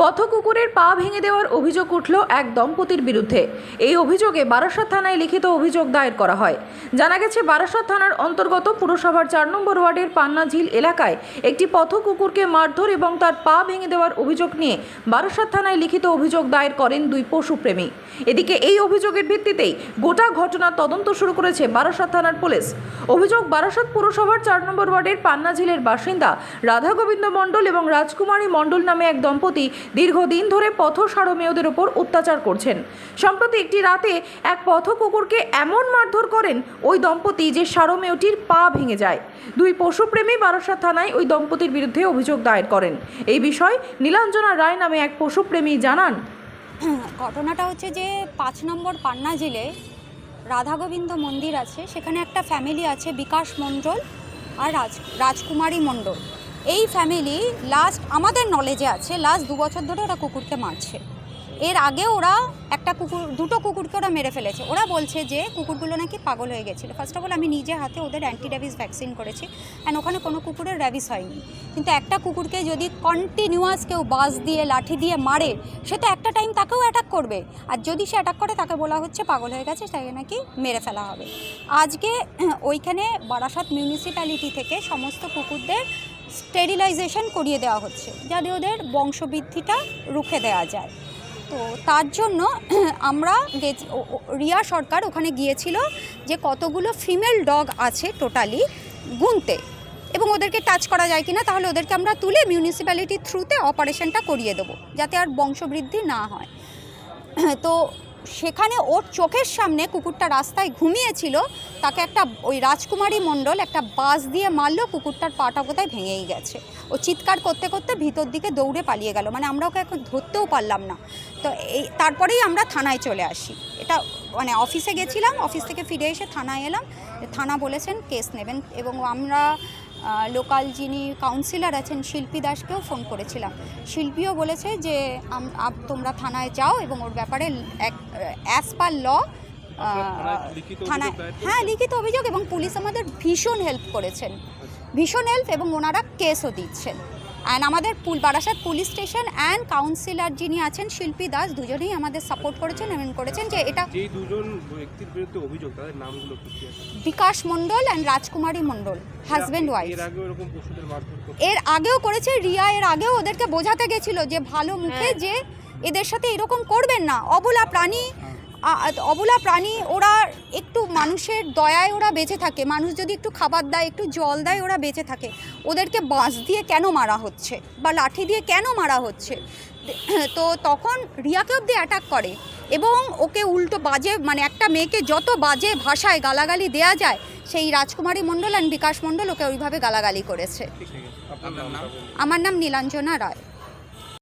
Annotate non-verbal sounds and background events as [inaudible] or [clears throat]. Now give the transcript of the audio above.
পথকুকুরের পা ভেঙে দেওয়ার অভিযোগ উঠল এক দম্পতির বিরুদ্ধে। এই অভিযোগে বারাসাত থানায় লিখিত অভিযোগ দায়ের করা হয়। জানা গেছে, বারাসাত থানার অন্তর্গত পুরসভার চার নম্বর ওয়ার্ডের পান্নাঝিল এলাকায় একটি পথ কুকুরকে মারধর এবং তার পা ভেঙে দেওয়ার অভিযোগ নিয়ে বারাসাত থানায় লিখিত অভিযোগ দায়ের করেন দুই পশুপ্রেমী। এদিকে এই অভিযোগের ভিত্তিতেই গোটা ঘটনার তদন্ত শুরু করেছে বারাসাত থানার পুলিশ। অভিযোগ, বারাসাত পুরসভার চার নম্বর ওয়ার্ডের পান্নাঝিলের বাসিন্দা রাধা গোবিন্দ মণ্ডল এবং রাজকুমারী মণ্ডল নামে এক দম্পতি দীর্ঘদিন ধরে পথ সারমেয়দের ওপর অত্যাচার করছেন। সম্প্রতি একটি রাতে এক পথ কুকুরকে এমন মারধর করেন, ওই দম্পতি যে সারমেয়টির পা ভেঙে যায়। দুই পশুপ্রেমী বারাসাত থানায় ওই দম্পতির বিরুদ্ধে অভিযোগ দায়ের করেন। এই বিষয় নীলাঞ্জনা রায় নামে এক পশুপ্রেমী জানান। ঘটনাটা হচ্ছে যে পাঁচ নম্বর পান্না জেলে রাধাগোবিন্দ মন্দির আছে। সেখানে একটা ফ্যামিলি আছে, বিকাশ মণ্ডল আর রাজ, রাজকুমারী মণ্ডল। এই ফ্যামিলি লাস্ট আমাদের নলেজে আছে লাস্ট দু বছর ধরে ওরা কুকুরকে মারছে। এর আগে ওরা একটা কুকুর, দুটো কুকুরকে ওরা মেরে ফেলেছে। ওরা বলছে যে কুকুরগুলো নাকি পাগল হয়ে গেছিল। ফার্স্ট অফ অল আমি নিজে হাতে ওদের অ্যান্টি ভ্যাকসিন করেছি অ্যান্ড ওখানে কোনো কুকুরের র্যাবিস হয়নি। কিন্তু একটা কুকুরকে যদি কন্টিনিউয়াস কেউ বাস দিয়ে, লাঠি দিয়ে মারে, সে তো একটা টাইম তাকেও অ্যাটাক করবে। আর যদি সে অ্যাটাক করে, তাকে বলা হচ্ছে পাগল হয়ে গেছে, তাকে নাকি মেরে ফেলা হবে। আজকে [clears throat] ওইখানে বারাসাত মিউনিসিপ্যালিটি থেকে সমস্ত কুকুরদের স্টেরিলাইজেশন করিয়ে দেওয়া হচ্ছে, যাতে ওদের বংশবৃদ্ধিটা রুখে দেওয়া যায়। তো তার জন্য [clears throat] আমরা গেছি রিয়া সরকার ওখানে গিয়েছিল যে কতগুলো ফিমেল ডগ আছে টোটালি গুনতে, এবং ওদেরকে টাচ করা যায় কিনা তাহলে ওদেরকে আমরা তুলে মিউনিসিপ্যালিটির থ্রুতে অপারেশনটা করিয়ে দেবো, যাতে আর বংশবৃদ্ধি না হয়। [clears throat] তো সেখানে ওর চোখের সামনে কুকুরটা রাস্তায় ঘুমিয়েছিল, তাকে একটা ওই রাজকুমারী মণ্ডল একটা বাস দিয়ে মারলো, কুকুরটার পাটা কোথায় ভেঙেই গেছে। ও চিৎকার করতে করতে ভিতর দিকে দৌড়ে পালিয়ে গেল মানে আমরা ওকে এখন ধরতেও পারলাম না। তো এই তারপরেই আমরা থানায় চলে আসি। এটা মানে অফিসে গেছিলাম, অফিস থেকে ফিরে এসে থানায় এলাম থানা বলেছেন কেস নেবেন এবং আমরা লোকাল যিনি কাউন্সিলর আছেন শিল্পী দাসকেও ফোন করেছিলাম। শিল্পীও বলেছে যে তোমরা থানায় যাও এবং ওর ব্যাপারে এক অ্যাজ পার ল থানায়? হ্যাঁ লিখিত অভিযোগ এবং পুলিশ আমাদের ভীষণ হেল্প করেছেন। ভীষণ হেল্প এবং ওনারা কেসও দিচ্ছেন। অ্যান্ড আমাদের পুল Barasat police station and councillor যিনি আছেন শিল্পী দাস দুজনেই আমাদের সাপোর্ট করেছেন এবং করেছেন যে এটা যেই দুজন ব্যক্তির বিরুদ্ধে অভিযোগ তাদের নামগুলো কি কি আছে? বিকাশ মণ্ডল অ্যান্ড রাজকুমারী মণ্ডল হাজব্যান্ড ওয়াইফ এর আগে এরকম পশুদের মারধর করতো। এর আগেও করেছে রিয়া এর আগেও ওদেরকে বোঝাতে গেছিল যে ভালো মুখে যে এদের সাথে এরকম করবেন না। অবলা প্রাণী আ- আ- অবলা প্রাণী ওরা একটু মানুষের দয়ায় ওরা বেঁচে থাকে। মানুষ যদি একটু খাবার দেয় একটু জল দেয় ওরা বেঁচে থাকে। ওদেরকে বাঁশ দিয়ে কেন মারা হচ্ছে? বা লাঠি দিয়ে কেন মারা হচ্ছে? তো তখন রিয়াকে অব্দি অ্যাটাক করে এবং ওকে উল্টো বাজে মানে একটা মেয়েকে যত বাজে ভাষায় গালাগালি দেয়া যায় সেই রাজকুমারী মণ্ডল অ্যান্ড বিকাশ মণ্ডল ওকে ওইভাবে গালাগালি করেছে। আমার নাম নীলাঞ্জনা রায়।